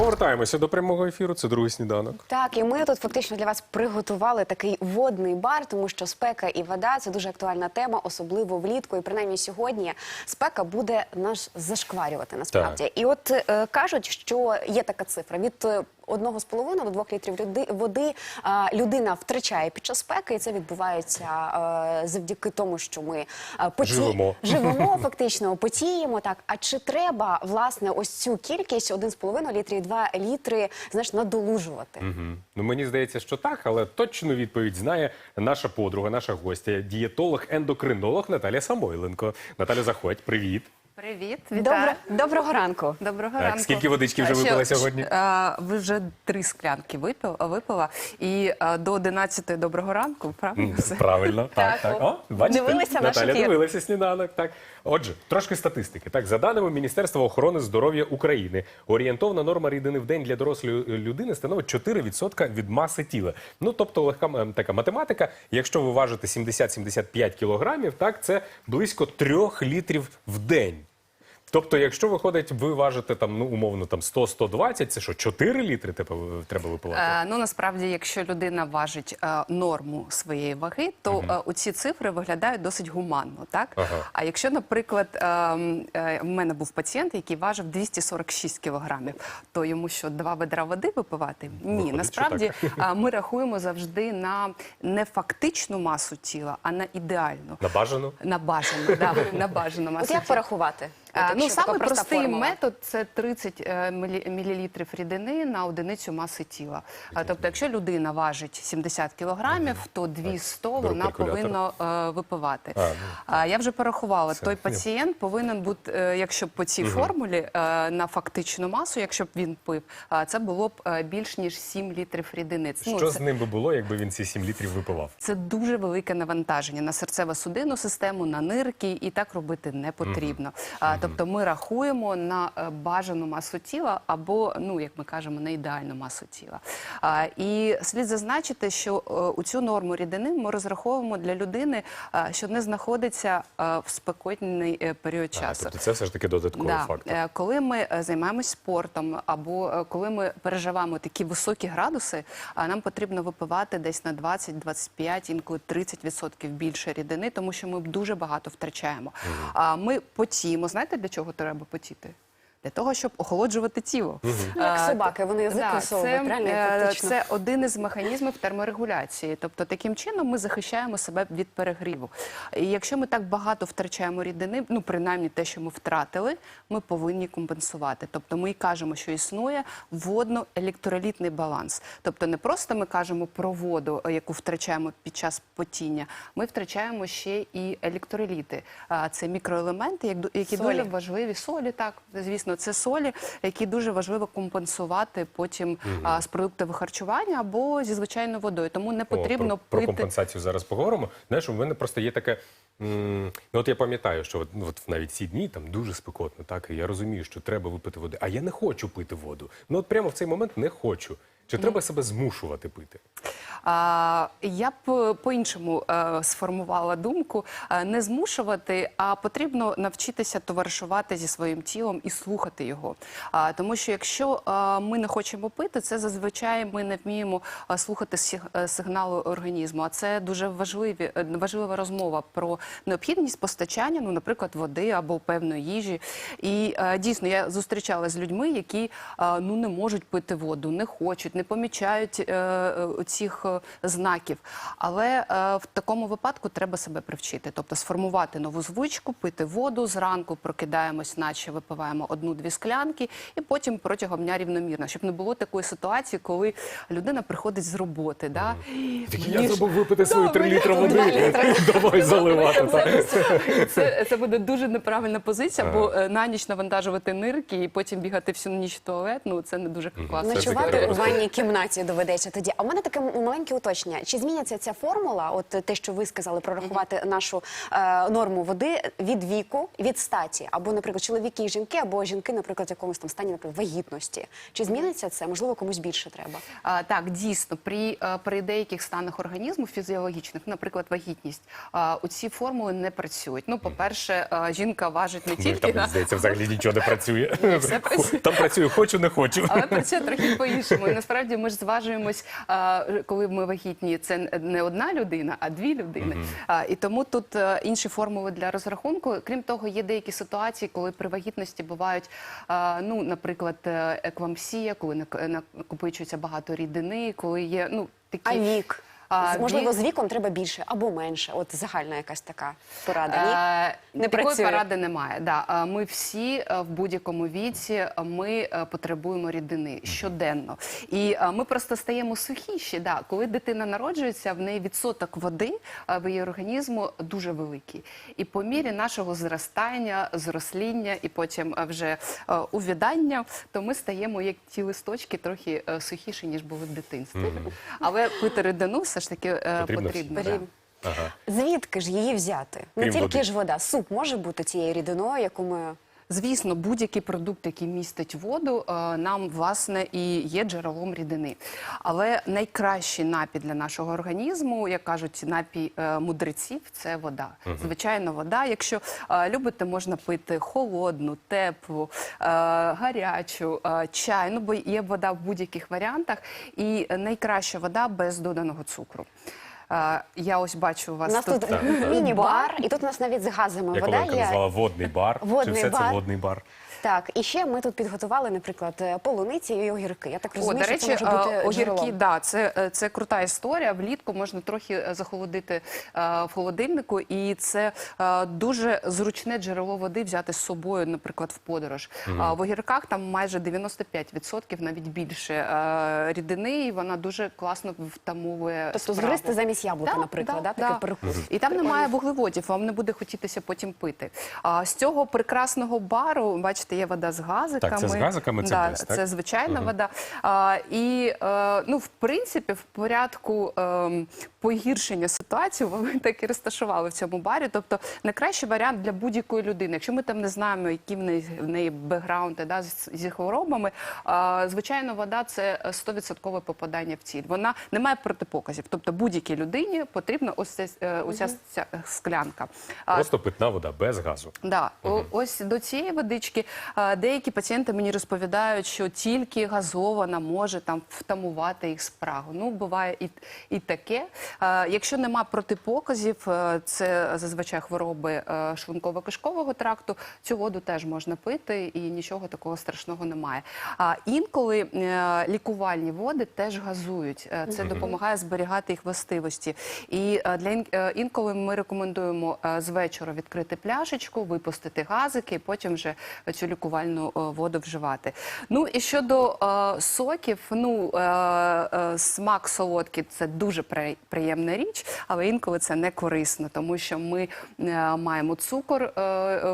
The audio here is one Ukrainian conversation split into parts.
Повертаємося до прямого ефіру. Це другий сніданок. Так, і ми тут фактично для вас приготували такий водний бар, тому що спека і вода це дуже актуальна тема, особливо влітку. І принаймні сьогодні спека буде нас зашкварювати насправді. Так. І от е, кажуть, що є така цифра від. Е, Одного з половиною до двох літрів води людина втрачає під час спеки, і це відбувається завдяки тому, що ми поті... Живемо. живемо фактично, потіємо. Так, а чи треба власне ось цю кількість один з половиною літрів, два літри, знаєш, надолужувати? Угу. Ну мені здається, що так, але точну відповідь знає наша подруга, наша гостя, дієтолог, ендокринолог Наталя Самойленко. Наталя, заходь, привіт. Привіт, Добре, вітаю. доброго ранку. Доброго Так, ранку. скільки водички вже А, випила що- сьогодні? а, ви вже три склянки випила, випила і а, до 11 доброго ранку, правильно? все? Правильно, так, Так, так. О, бачите, дивилися наш Наталя ефір. дивилася сніданок. Так. Отже, трошки статистики. Так, за даними Міністерства охорони здоров'я України, орієнтовна норма рідини в день для дорослої людини становить 4% від маси тіла. Ну, тобто легка м, така математика. Якщо ви важите 70-75 кілограмів, так це близько 3 літрів в день. Тобто, якщо виходить, ви важите там, ну умовно там 100-120, це що, 4 літри типу, треба випивати? Е, ну насправді, якщо людина важить е, норму своєї ваги, то е, у ці цифри виглядають досить гуманно. Так Ага. а якщо, наприклад, е, е, в мене був пацієнт, який важив 246 кілограмів, то йому що два ведра води випивати? Ні, Виходить, насправді а, ми рахуємо завжди на не фактичну масу тіла, а на ідеальну. На бажану? На бажану, да, на бажану масу От як тіла. порахувати? А, ну, саме простий формула. метод це 30 е, мілілітрів рідини на одиницю маси тіла. А, тобто, якщо людина важить 70 кілограмів, то 200 беру вона калькулятор. повинна е, випивати. А, ну, А, я вже порахувала, Все, той ні. пацієнт повинен бути, е, якщо б по цій формулі е, на фактичну масу, якщо б він пив, це було б е, більш ніж 7 літрів рідини. Ну, Що це- з ним би було, якби він ці 7 літрів випивав? це дуже велике навантаження на серцево-судинну систему, на нирки, і так робити не потрібно. А, тобто ми рахуємо на е, бажану масу тіла або, ну як ми кажемо, на ідеальну масу тіла. А, і слід зазначити, що е, у цю норму рідини ми розраховуємо для людини, е, що не знаходиться в спекотний е, період А, часу. тобто це все ж таки додатковий Да. фактор. Коли ми займаємось спортом або коли ми переживаємо такі високі градуси, а нам потрібно випивати десь на 20-25, інколи 30% більше рідини, тому що ми дуже багато втрачаємо. А ми потіємо. Знаєте, для чого треба потіти? Для того, щоб охолоджувати тіло. Ну, як собаки, вони язик Да, висовують, це, е, фактично. Це один із механізмів терморегуляції. Тобто таким чином ми захищаємо себе від перегріву. І якщо ми так багато втрачаємо рідини, ну принаймні те, що ми втратили, ми повинні компенсувати. Тобто ми і кажемо, що існує водно-електролітний баланс. Тобто не просто ми кажемо про воду, е, яку втрачаємо під час потіння, ми втрачаємо ще і електроліти. Це мікроелементи, як- які Солі. дуже важливі солі, так звісно, це солі, які дуже важливо компенсувати потім а, з продуктів харчування або зі звичайною водою. Тому не потрібно О, про, про пити. компенсацію зараз поговоримо. Знаєш, у мене просто є таке. Ну, от я пам'ятаю, що от, ну, от навіть ці дні там дуже спекотно, так і я розумію, що треба випити води. А я не хочу пити воду. Ну от прямо в цей момент не хочу. Чи треба себе змушувати пити? А, я б е, по-іншому е, сформувала думку: Е, не змушувати, а потрібно навчитися товаришувати зі своїм тілом і слухати його. А, тому що якщо е, ми не хочемо пити, це зазвичай ми не вміємо слухати сиг- сигнали організму. А це дуже важливі, важлива розмова про необхідність постачання, ну, наприклад, води або певної їжі. І е, дійсно я зустрічалася з людьми, які е, ну не можуть пити воду, не хочуть, не помічають е, е, цих е, знаків. Але е, в такому випадку треба себе привчити, тобто сформувати нову звичку, пити воду зранку, прокидаємось, наче випиваємо одну-дві склянки, і потім протягом дня рівномірно, щоб не було такої ситуації, коли людина приходить з роботи. Да? Я забув випити свою Да, 3 мені літри тут води. Давай заливати. Це, це буде дуже неправильна позиція, бо на ніч навантажувати нирки і потім бігати всю ніч в туалет. Ну це не дуже класно. Ночувати у ванній кімнаті доведеться тоді. А в мене таке маленьке уточнення. Чи зміняться ця формула? От те, що ви сказали, прорахувати нашу е, норму води від віку, від статі, або, наприклад, чоловіки і жінки, або жінки, наприклад, в якомусь там стані, наприклад, вагітності. Чи зміниться це? Можливо, комусь більше треба. А, так, дійсно, при, е, при деяких станах організму фізіологічних, наприклад, вагітність, а, оці формули не працюють. Ну, по-перше, е, жінка важить не Ну, тільки Там, на здається, взагалі нічого не працює. Там працює хочу, не хочу. Але працює трохи по-іншому. І насправді ми ж зважуємось, а, коли ми вагітні, це не одна людина, а дві людини. А, І тому тут е, інші формули для розрахунку. Крім того, є деякі ситуації, коли при вагітності бувають, а, ну, наприклад, еквамсія, коли нак- накопичується багато рідини, коли є ну такі. А вік? А, Можливо, з віком треба більше або менше. От загальна якась така порада. Ні? Е, Не Такої працює. поради немає. Да. Е, Ми всі е, в будь-якому віці ми потребуємо рідини щоденно. І ми просто стаємо сухіші. Да. Коли дитина народжується, в неї відсоток води в її організму дуже великий. І по мірі нашого зростання, зросління і потім вже увядання, то ми стаємо як ті листочки трохи сухіші, ніж були в дитинстві. Але пити рідину все ж таки е, Потрібно потрібно. да. Ага. Звідки ж її взяти? Не Крім тільки води. ж вода, суп може бути тією рідиною, яку ми Звісно, будь-який продукт, який містить воду, е, нам власне і є джерелом рідини. Але найкращий напій для нашого організму, як кажуть, напій е, мудреців, це вода. Звичайно, вода. Якщо е, любите, можна пити холодну, теплу, гарячу, чай. Ну бо є вода в будь-яких варіантах, і найкраща вода без доданого цукру. Я ось бачу у У вас нас тут тут міні-бар, і тут у нас навіть з газами Як вода коли є. назвала водний бар. Чи все все це водний бар? Так, і ще ми тут підготували, наприклад, е, полуниці і огірки. Я так О, розумію, до що це може бути е, огірки, джерелом. да, це, е, це крута історія. Влітку можна трохи захолодити е, в холодильнику, і це е, дуже зручне джерело води взяти з собою, наприклад, в подорож. А в огірках там майже 95%, навіть більше е, рідини, і вона дуже класно втамовує Тобто справу. згристи замість яблука, Да, наприклад, да, да, такий да. перекус. І там немає вуглеводів, вам не буде хотітися потім пити. А з цього прекрасного бару, бачите, є вода з газиками. Так, це з газиками, це да, без, так? Це звичайна вода. А, і е, ну, в принципі, в порядку е, погіршення ситуації ви так і розташували в цьому барі. Тобто найкращий варіант для будь-якої людини. Якщо ми там не знаємо, які в неї в неї бекграунди да, зі хворобами, е, звичайно, вода це 100% попадання в ціль. Вона не має протипоказів. Тобто будь-якій людині потрібна ось ця, е, оця ця склянка. Просто питна вода без газу. Да, О- ось до цієї водички деякі пацієнти мені розповідають, що тільки газована може там втамувати їх спрагу. Ну, буває і, і таке. Якщо нема протипоказів, е, це зазвичай хвороби е, шлунково-кишкового тракту, цю воду теж можна пити і нічого такого страшного немає. А інколи е, лікувальні води теж газують. Це допомагає зберігати їх властивості. І для інколи ми рекомендуємо з вечора відкрити пляшечку, випустити газики, і потім вже цю лікувальну е, воду вживати. Ну і щодо е, соків, ну е, е, смак солодкий це дуже при- приємна річ, але інколи це не корисно, тому що ми е, маємо цукор е,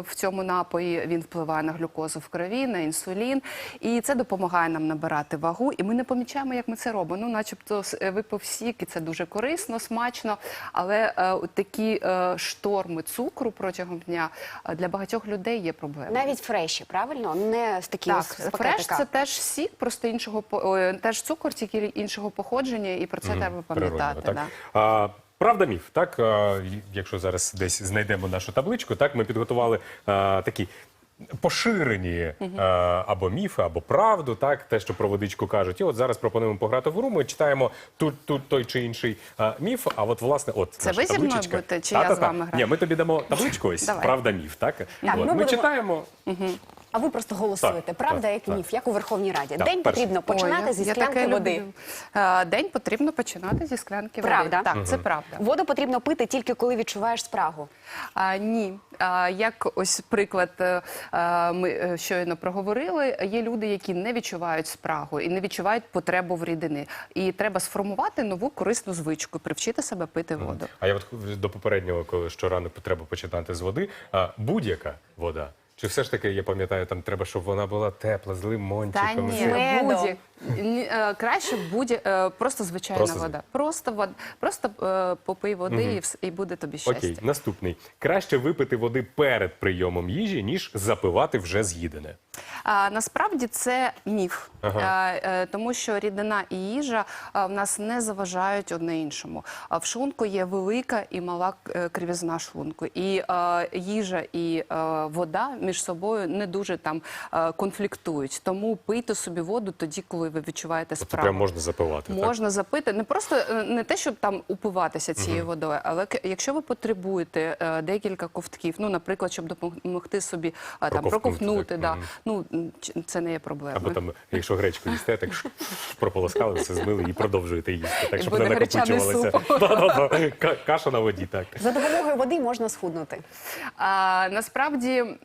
в цьому напої. Він впливає на глюкозу в крові, на інсулін, і це допомагає нам набирати вагу. І ми не помічаємо, як ми це робимо. Ну, начебто, е, випив сік, і це дуже корисно, смачно. Але е, такі е, шторми цукру протягом дня для багатьох людей є проблемою. Навіть фреші, правильно? Не з такі Так, з фреш пакетика. це теж сік, просто іншого по- ой, теж цукор, тільки іншого походження, і про це треба пам'ятати. Природньо, Да. так. А, правда, міф, так? А, й- якщо зараз десь знайдемо нашу табличку, так ми підготували а, такі. Поширені а, або міфи, або правду, так те, що про водичку кажуть. І от зараз пропонуємо пограти в гру. Ми читаємо тут, тут той чи інший а, міф. А от власне, от Це наша ви зі мною табличечка. будете, чи Та-та-та. я з вами граю? Ні, ми тобі дамо табличку. Ось Давай. правда, міф. Так, от, ми ми, будемо- читаємо. А ви просто голосуєте. Так, Правда, так, як так. міф, як у Верховній Раді. Так, День перше. потрібно починати я- зі я склянки таке води. люблю. Е, День потрібно починати зі склянки Правда? води. Так, це правда. Воду потрібно пити тільки коли відчуваєш спрагу. А, ні, а, як ось приклад е, е, ми е, щойно проговорили. Є люди, які не відчувають спрагу і не відчувають потребу в рідини. І треба сформувати нову корисну звичку, привчити себе пити воду. А я от до попереднього, коли щоранок треба починати з води, а, будь-яка вода Чи все ж таки, я пам'ятаю, там треба, щоб вона була тепла, з Та ні? Медом. ні, е, краще будь е, просто звичайна Просто вода. Просто вода, просто е, попий води і, вс- і буде тобі щастя. Окей, наступний. Краще випити води перед прийомом їжі, ніж запивати вже з'їдене. А, насправді це міф, Ага. а, е, тому що рідина і їжа а, в нас не заважають одне іншому. А в шлунку є велика і мала е, кривізна шлунку, і е, їжа і е, вода між собою не дуже там е, конфліктують. Тому пийте собі воду тоді, коли ви відчуваєте Тобто справу. прям можна запивати. так? Можна запити не просто е, не те, щоб там упиватися цією водою, але якщо ви потребуєте е, декілька ковтків, ну наприклад, щоб допомогти собі там Проковтнути, так, да, мгм. ну це не є проблемою. Або там, якщо гречку їсте, так прополоскали, все змили і продовжуєте їсти. Так, щоб не накопичувалося. Ка- Каша на воді, так. За допомогою води можна схуднути. А, насправді м,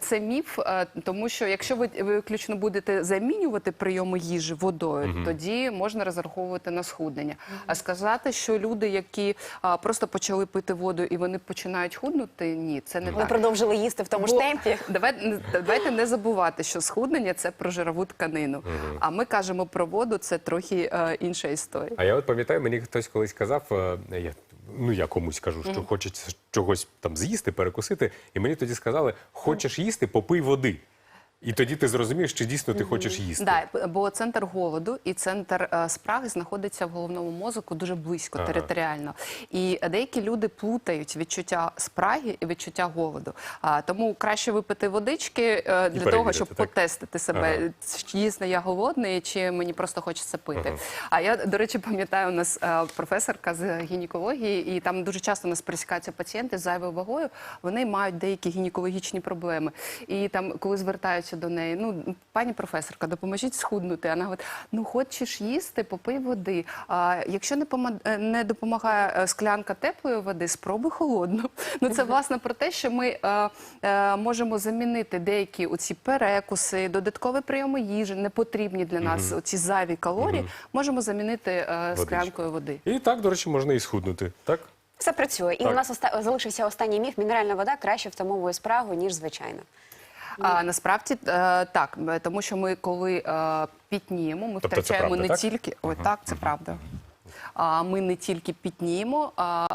це міф, е, тому що якщо ви виключно будете замінювати прийоми їжі водою, тоді можна розраховувати на схуднення. А сказати, що люди, які а, просто почали пити воду і вони починають худнути, ні, це не Ви так. продовжили їсти в тому ж темпі. Давай, давайте не забувати, що схуднення це про жирову тканину. А ми кажемо про воду, це трохи е, інша історія. А я от пам'ятаю, мені хтось колись казав, е, я, ну я комусь кажу, що хочеться чогось там з'їсти, перекусити, і мені тоді сказали, хочеш їсти, попий води. І тоді ти зрозумієш, чи дійсно ти хочеш їсти. Да, бо центр голоду і центр е, спраги знаходиться в головному мозку дуже близько, Ага. територіально. І деякі люди плутають відчуття спраги і відчуття голоду. А, тому краще випити водички е, для того, перевірити, щоб так? потестити себе, Ага. чи дійсно я голодний, чи мені просто хочеться пити. А я, до речі, пам'ятаю, у нас е, професорка з гінекології, і там дуже часто у нас пересікаються пацієнти з зайвою вагою. Вони мають деякі гінекологічні проблеми. І там, коли звертаються до неї, ну пані професорка, допоможіть схуднути. Вона говорить: ну хочеш їсти, попий води. А якщо не е, не допомагає е, склянка теплої води, спробуй холодну. Ну це власне про те, що ми е, е, можемо замінити деякі оці перекуси, додаткові прийоми їжі, не потрібні для нас оці зайві калорії. Можемо замінити е, склянкою води. І так, до речі, можна і схуднути. Так? Все працює. І Так. у нас оста- залишився останній міф. Мінеральна вода краще втамовує спрагу, ніж звичайна. А насправді е, так, тому що ми коли е, пітніємо, ми Тобто втрачаємо правда, не так? тільки ой, так, це правда. А ми не тільки пітніємо, а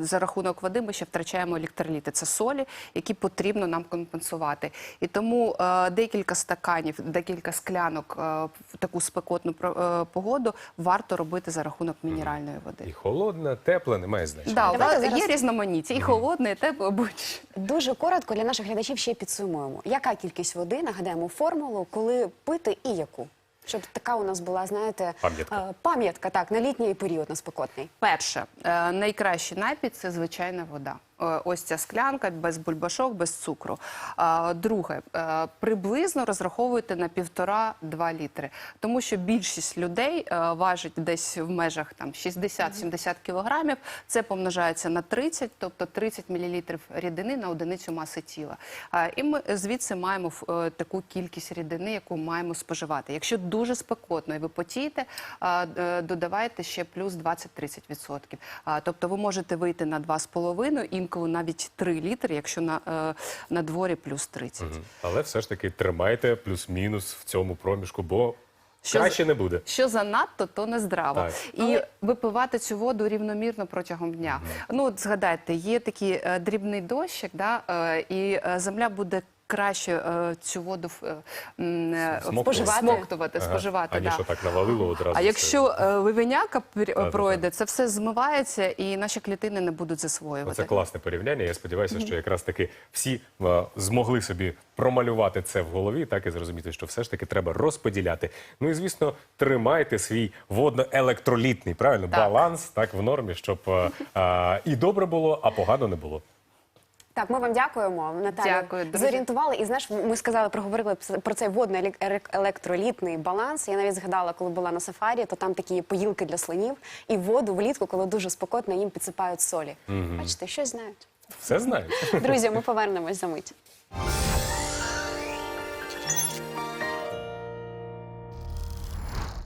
за рахунок води ми ще втрачаємо електроліти. Це солі, які потрібно нам компенсувати. І тому е, декілька стаканів, декілька склянок е, в таку спекотну про- е, погоду варто робити за рахунок мінеральної І води. холодна, тепла, немає значення. Да, Давайте зараз- є різноманіття, і холодне, і тепле, будь-що. Дуже коротко для наших глядачів ще підсумуємо. Яка кількість води, нагадаємо формулу, коли пити і яку? Щоб така у нас була, знаєте, Пам'ятка. е, пам'ятка так, на літній період, на спекотний. Перше, е, найкращий напій це звичайна вода. Е, Ось ця склянка без бульбашок, без цукру. Друге, е, приблизно розраховуйте на півтора-два літри, тому що більшість людей е, важить десь в межах 60-70 кілограмів. Це помножається на 30, тобто 30 мл рідини на одиницю маси тіла. І ми звідси маємо е, таку кількість рідини, яку маємо споживати. Якщо дуже спекотно і ви потієте, е, додавайте ще плюс 20-30%. Тобто ви можете вийти на 2,5, інколи навіть 3 літри, якщо на, е, на дворі плюс 30. Угу. Але все ж таки тримайте плюс-мінус в цьому проміжку, бо Що краще не буде. Що занадто, то не здраво. Так. І випивати цю воду рівномірно протягом дня. Ну, от згадайте, є такий е, дрібний дощик, да, е, і земля буде краще е, цю воду е, е, споживати. А да. що так навалило одразу. А якщо ливеняка пр- пройде, це все змивається, і наші клітини не будуть засвоювати. Це класне порівняння. Я сподіваюся, що якраз таки всі змогли собі промалювати це в голові, так і зрозуміти, що все ж таки треба розподіляти. Ну і звісно, тримайте свій водно-електролітний правильно Так. баланс так в нормі, щоб е, і добре було, а погано не було. Так, ми вам дякуємо, Наталя. Дякую, дуже. Зорієнтували. І знаєш, ми сказали, проговорили про цей водно-електролітний баланс. Я навіть згадала, коли була на сафарі, то там такі поїлки для слонів, і воду влітку, коли дуже спокотно, їм підсипають солі. Бачите, щось знають. Все знають. Друзі, ми повернемось за мить.